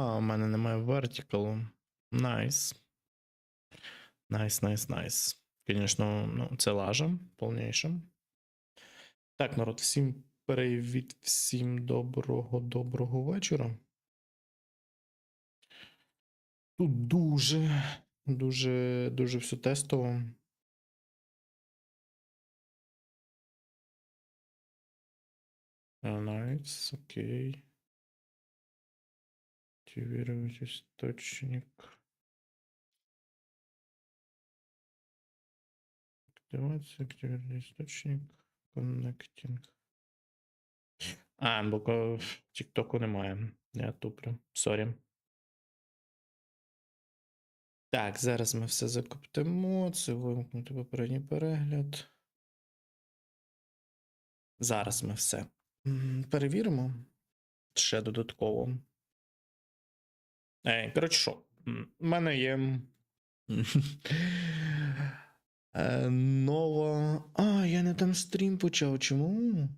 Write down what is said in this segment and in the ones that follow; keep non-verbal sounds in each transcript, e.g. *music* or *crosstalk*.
У мене немає вертикалу. Найс. Найс, найс, найс. Звісно, ну, це лажа повніша. Так, народ, всім привіт, всім доброго, доброго вечора. Тут дуже, дуже, дуже все тестово. Найс, окей. Активировать источник. Активация, активировать источник. Connecting. А, бо в Тіктоку немає. Я туплю. Сорі. Так, зараз ми все закоптимо. Це вимкнути попередній перегляд. Зараз ми все перевіримо. Ще додатково. Е, коротше, що? У мене є. *laughs* е, Нова. А, я не там стрім почав. Чому?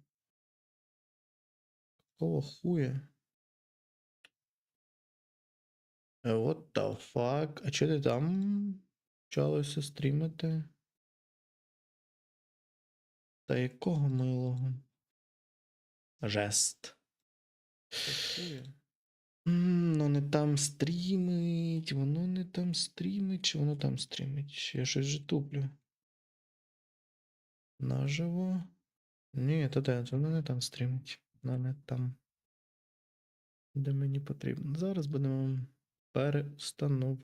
Какого хуя? Е, What the fuck? А чого ти там почалося стрімити? Та якого милого? Жест. Ну не там стрімить, воно не там стрімить, чи воно там стрімить? Я щось же туплю. Наживо. Ні, то де, воно не там стрімить. Воно не там. Де мені потрібно. Зараз будемо переустановлювати.